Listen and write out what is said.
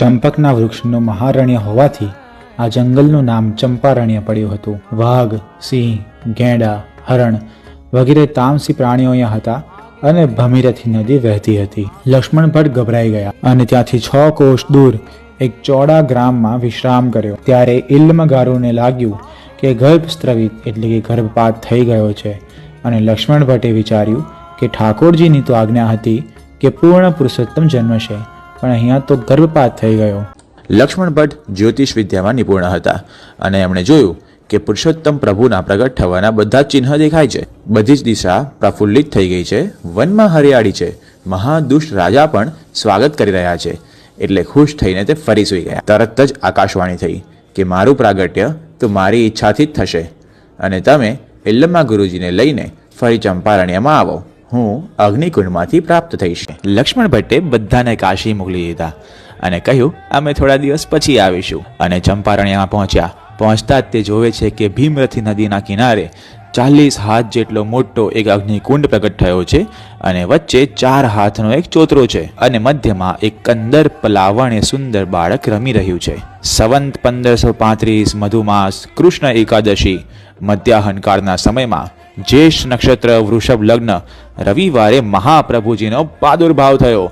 ચંપકના વૃક્ષનું મહારણ્ય હોવાથી આ જંગલનું નામ ચંપારણ્ય પડ્યું હતું. વાઘ, સિંહ ગેંડા હરણ વગેરે તામસી પ્રાણીઓ અહીંયા હતા અને ભમીરથી નદી વહેતી હતી. લક્ષ્મણ ભટ્ટ ગભરાઈ ગયા અને ત્યાંથી છ કોષ દૂર એક ચોડા ગ્રામમાં વિશ્રામ કર્યો. ત્યારે ઇલ્મગારુને લાગ્યું કે ગર્ભસ્ત્રવિત એટલે કે ગર્ભપાત થઈ ગયો છે અને લક્ષ્મણ ભટ્ટે વિચાર્યું કે ઠાકોરજીની તો આજ્ઞા હતી કે પૂર્ણ પુરુષોત્તમ જન્મશે. પણ અહીંયા તો ગર્ભપાત થઈ ગયો. લક્ષ્મણ ભટ્ટ જ્યોતિષ વિદ્યામાં નિપુણ હતા અને એમણે જોયું કે પુરુષોત્તમ પ્રભુના પ્રગટ થવાના બધા જ ચિહ્ન દેખાય છે. બધી જ દિશા પ્રફુલ્લિત થઈ ગઈ છે. વનમાં હરિયાળી છે. મહાદુષ્ટ રાજા પણ સ્વાગત કરી રહ્યા છે. એટલે ખુશ થઈને તે ફરી સૂઈ ગયા. તરત જ આકાશવાણી થઈ કે મારું પ્રાગટ્ય તો મારી ઈચ્છાથી જ થશે. અને તમે ઇલ્લમ્મા ગુરુજીને લઈને ફરી ચંપારણ્યમાં આવો. હું અગ્નિકુંડમાંથી પ્રાપ્ત થઈશ. લક્ષ્મણ ભટ્ટે બધાને કાશી મોકલી દીધા અને કહ્યું, અમે થોડા દિવસ પછી આવીશું. અને ચંપારણ્યમાં પહોંચ્યા. પહોંચતા જ તે જોવે છે કે ભીમરથી નદીના કિનારે ચાલીસ હાથ જેટલો મોટો એક અગ્નિકુંડ પ્રગટ થયો છે અને વચ્ચે ચાર હાથનો એક ચોતરો છે અને મધ્યમાં એક કંદર પલાવણે સુંદર બાળક રમી રહ્યું છે. સંવંત પંદરસો પાંત્રીસ મધુમાસ કૃષ્ણ એકાદશી, મધ્યાહનકાળના સમયમાં જ્યેષ્ઠ નક્ષત્ર વૃષભ લગ્ન. રવિવારે મહાપ્રભુજીનો પ્રાદુર્ભાવ થયો.